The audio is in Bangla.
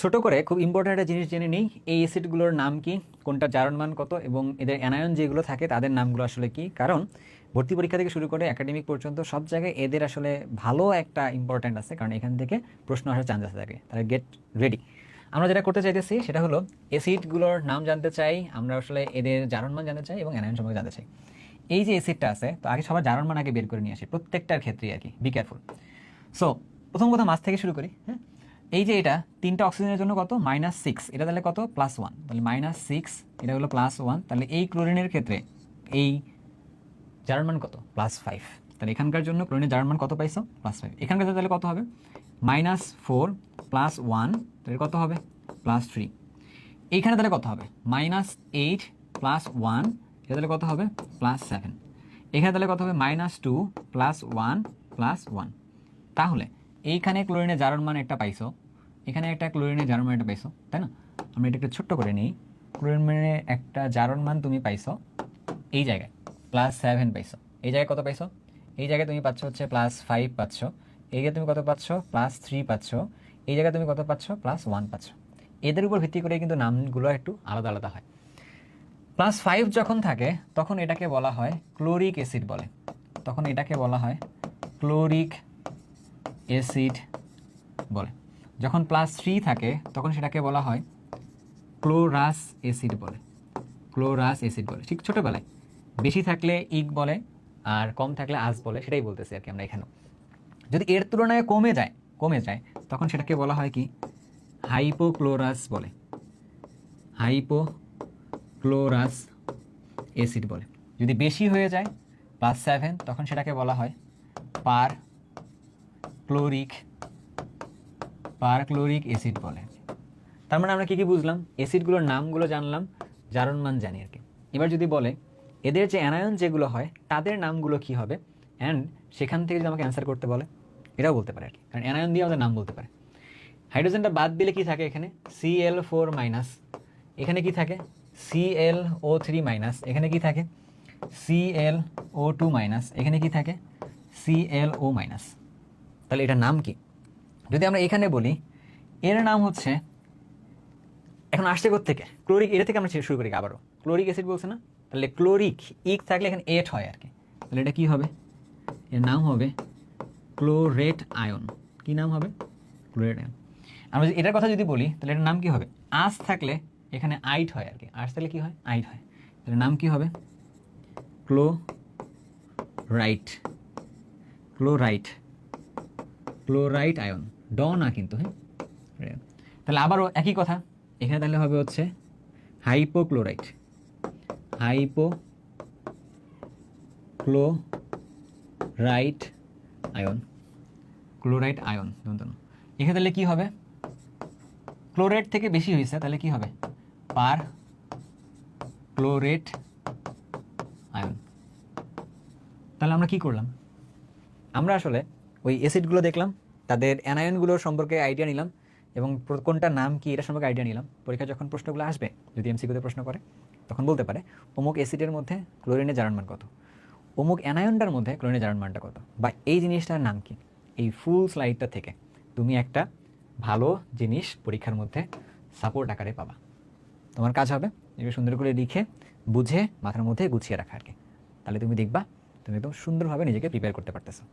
ছোট করে খুব ইম্পর্ট্যান্ট একটা জিনিস জেনে নিই, এই অ্যাসিডগুলোর নাম কি, কোনটা জারণ মান কত এবং এদের অ্যানায়ন যেগুলো থাকে তাদের নামগুলো আসলে কি? কারণ ভর্তি পরীক্ষা থেকে শুরু করে একাডেমিক পর্যন্ত সব জায়গায় এদের আসলে ভালো একটা ইম্পর্ট্যান্ট আছে, কারণ এখান থেকে প্রশ্ন আসার চান্সেস থাকে তাহলে গেট রেডি আমরা যেটা করতে চাইতেছি সেটা হলো অ্যাসিডগুলোর নাম জানতে চাই, আমরা আসলে এদের জারণ মান জানতে চাই এবং অ্যানায়ন সম্পর্কে জানতে চাই। এই যে অ্যাসিডটা আছে, তো আগে সবার জারণ মান আগে বের করে নিয়ে আসি, প্রত্যেকটার ক্ষেত্রেই আর কি বি কেয়ারফুল সো প্রথম কথা মাছ থেকে শুরু করি হ্যাঁ? এই যে এটা, তিনটা অক্সিজেনের জন্য কত? মাইনাস সিক্স এটা তাহলে কত? প্লাস ওয়ান তাহলে মাইনাস সিক্স এটা হলো প্লাস ওয়ান তাহলে এই ক্লোরিনের ক্ষেত্রে, এই জার্মান কত? প্লাস ফাইভ তাহলে এখানকার জন্য ক্লোরিনের জার্মান কত পাইছো? প্লাস ফাইভ এখানকার তাহলে কত হবে? মাইনাস ফোর প্লাস ওয়ান তাহলে কত হবে? প্লাস থ্রি এইখানে তাহলে কত হবে? মাইনাস এইট প্লাস ওয়ান এটা তাহলে কত হবে? প্লাস সেভেন এখানে তাহলে কত হবে? Minus two plus one plus one তাহলে এইখানে ক্লোরিনের জারণ মান একটা পাইছো, এখানে একটা ক্লোরিনের জারণ মান একটা পাইছো, তাই না? আমরা এটা একটু ছোট্ট করে নিই। ক্লোরিন মানে একটা জারণ মান তুমি পাইছো এই জায়গায় প্লাস সেভেন পাইছো। এই জায়গায় কত পাইছো? এই জায়গায় তুমি পাচ্ছ হচ্ছে প্লাস ফাইভ পাচ্ছ। এই জায়গায় তুমি কত পাচ্ছ? প্লাস থ্রি পাচ্ছ। এই জায়গায় তুমি কত পাচ্ছ? প্লাস ওয়ান পাচ্ছ। এদের উপর ভিত্তি করে কিন্তু নামগুলো একটু আলাদা আলাদা হয়। প্লাস ফাইভ যখন থাকে, তখন এটাকে বলা হয় ক্লোরিক অ্যাসিড বলে। তখন এটাকে বলা হয় ক্লোরিক অ্যাসিড বলে। যখন প্লাস থ্রি থাকে, তখন সেটাকে বলা হয় ক্লোরাস অ্যাসিড বলে। ক্লোরাস অ্যাসিড বলে। ঠিক ছোটোবেলায়। বেশি থাকলে ইক বলে, আর কম থাকলে আস বলে, সেটাই বলতেছি আর কি আমরা এখানেও যদি এর তুলনায় কমে যায় কমে যায়, তখন সেটাকে বলা হয় কি? হাইপোক্লোরাস বলে। হাইপো ক্লোরাস অ্যাসিড বলে। যদি বেশি হয়ে যায় প্লাস সেভেন তখন সেটাকে বলা হয় perchloric perchloric acid বলে। তার মানে আমরা কী কী বুঝলাম? অ্যাসিডগুলোর নামগুলো জানলাম, জারণ মান জানি আর কি। এবার যদি বলে, এদের যে অ্যানায়ন যেগুলো হয়, তাদের নামগুলো কী হবে? অ্যান্ড সেখান থেকে যদি আমাকে অ্যান্সার করতে বলে, এটাও বলতে পারে আর কি। কারণ অ্যানায়ন দিয়ে আমাদের নাম বলতে পারে। হাইড্রোজেনটা বাদ দিলে কি থাকে এখানে? সি এল ফোর মাইনাস এখানে কি থাকে? C L O three minus এখানে কি থাকে? C L O two minus এখানে কি থাকে? সি এল ও মাইনাস তাহলে এটার নাম কি? যদি আমরা এখানে বলি, এর নাম হচ্ছে, এখন আসছে থেকে ক্লোরিক, এটা থেকে আমরা শুরু করি আবারও। ক্লোরিক অ্যাসিড বলছে না? তাহলে ক্লোরিক, ইক থাকলে এখানে এট হয় আর কি। তাহলে এটা কি হবে? এর নাম হবে ক্লোরেট আয়ন। কি নাম হবে? Chlorate ion. আমরা এটার কথা যদি বলি, তাহলে এটার নাম কি হবে? আস থাকলে এখানে আইট হয় আর কি। আস থাকলে কি হয়? আইট হয়। তাহলে নাম কি হবে? Chlorite chlorite. Chlorite ion. ড না কিন্তু হ্যাঁ? তাহলে আবারও একই কথা। এখানে তাহলে হবে হচ্ছে hypochlorite hypochlorite ion. Chlorite ion এখানে তাহলে কী হবে? ক্লোরেট থেকে বেশি হয়েছে, তাহলে কি হবে? Perchlorate ion. তাহলে আমরা কি করলাম? আমরা আসলে ওই অ্যাসিডগুলো দেখলাম, তাদের অ্যানায়নগুলোর সম্পর্কে আইডিয়া নিলাম এবং কোনটার নাম কি, এটা সম্পর্কে আইডিয়া নিলাম। পরীক্ষা যখন প্রশ্নগুলো আসবে, যদি এমসিকিউতে প্রশ্ন করে, তখন বলতে পারে, অমুক অ্যাসিডের মধ্যে ক্লোরিনের জারণ মান কত? অমুক অ্যানায়নটার মধ্যে ক্লোরিনের জারণ মানটা কত? বা এই জিনিসটার নাম কি? এই ফুল স্লাইডটা থেকে তুমি একটা ভালো জিনিস পরীক্ষার মধ্যে সাপোর্ট আকারে পাবা। তোমার কাজ হবে এগুলো সুন্দর করে লিখে, বুঝে, মাথার মধ্যে গুছিয়ে রাখা আর কি। তাহলে তুমি দেখবা, তুমি একদম সুন্দরভাবে নিজেকে প্রিপেয়ার করতে পারতেছো।